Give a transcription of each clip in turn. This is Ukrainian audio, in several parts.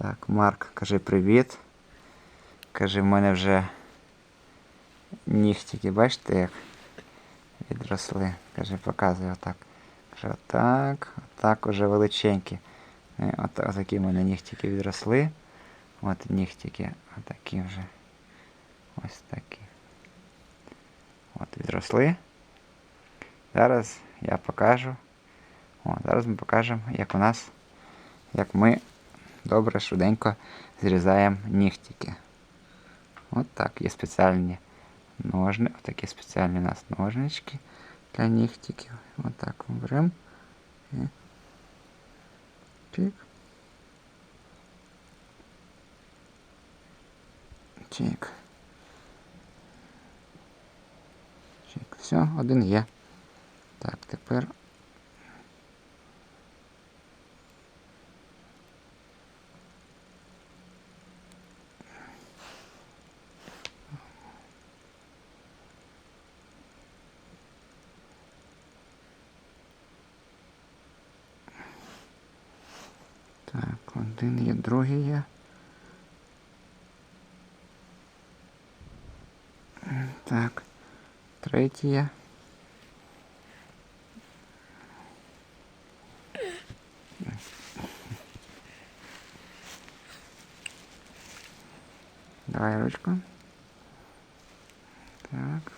Так, Марк, кажи привіт. Кажи, в мене вже нігтики, бачите, як відросли. Кажи, показуй отак. Каже, отак, отак уже величенькі. Е, От, отакі в мене нігтики відросли. От нігтики, отакі вже. Ось такі. От відросли. Зараз я покажу. О, зараз ми покажемо, як у нас, як ми добре, швиденько зрізаємо нігтики. От так, є спеціальні ножни, такі спеціальні у нас ножнички для нігтиків. От так беремо. І Чик. Чик. Чик. Все, один є. Так, тепер. один є, другий є. Так, третій є. Давай ручку. Так.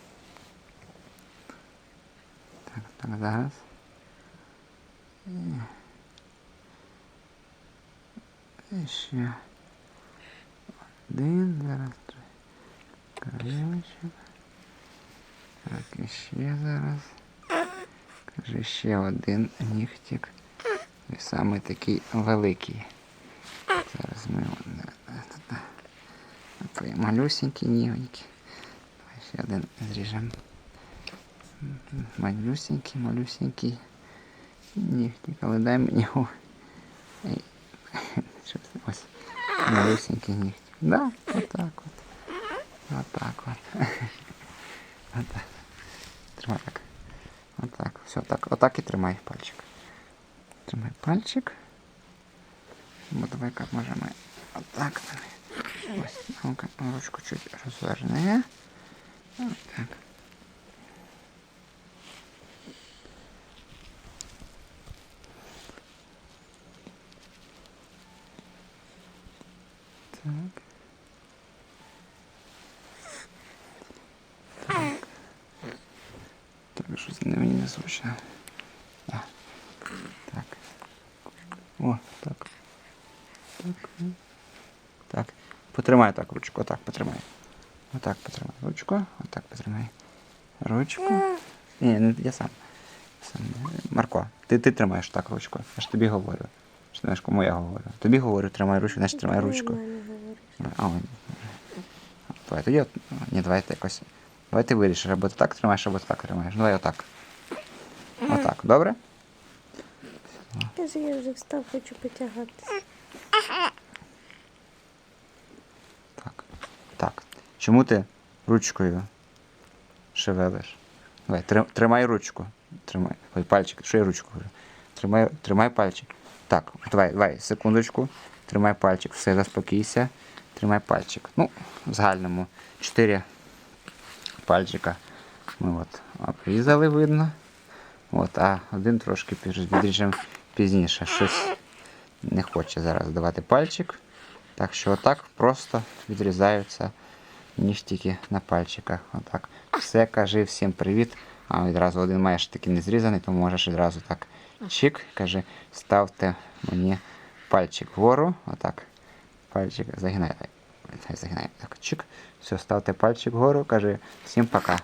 Так, так, зараз. І... І ще один, зараз три. Кривочок. Так, і ще зараз. Кажи ще один нігтик. І саме такий великий. Зараз ми його не- не- не- не- твої малюсенькі нігоньки. Давай ще один зріжемо. Мгм. Малюсенький, малюсенький нігтик, але дай мені його. Ей. Що це? Ось. Малюсенький нігтик. Да, отак от. Отак от. Отак. Тримай так. Отак. Все, так. Отак і тримай пальчик. Тримай пальчик. Бо давай-ка може ми отак. Ось, ну-ка, ручку чуть розверни. Отак. Так. Так. Так, щось не мені незручно. А. Так. О, так. Так. Так. Потримай так ручку. Отак потримай. Отак потримай ручку. Отак потримай. Ручку. Ні, не я сам. сам. Марко, ти, ти тримаєш так ручку. Я ж тобі говорю. Знаєш, кому я говорю? Тобі говорю, тримай ручку, значить тримай ручку. А. Давай, тоді, ні, давайте якось. Давай ти вирішиш, або ти так тримаєш, або ти так тримаєш. Ну, Давай отак. Отак, добре? Я вже встав, хочу потягатися. Так. Так. Чому ти ручкою шевелиш? Давай, тримай ручку. Тримай. Ой, пальчик, що я ручку говорю? Тримай, тримай пальчик. Так, давай, давай, секундочку. Тримай пальчик, все, заспокійся. Тримай пальчик. Ну, в загальному 4 пальчика ми от обрізали, видно. От, а один трошки відріжемо пізніше. Щось не хоче зараз давати пальчик. Так що отак просто відрізаються ніштики на пальчиках. Отак. Все, кажи всім привіт. А відразу один маєш такий не зрізаний, то можеш відразу так чик, кажи, ставте мені пальчик вгору. Отак. Пальчик загинай. Так, чик. Все, ставте пальчик вгору, кажи всім пока.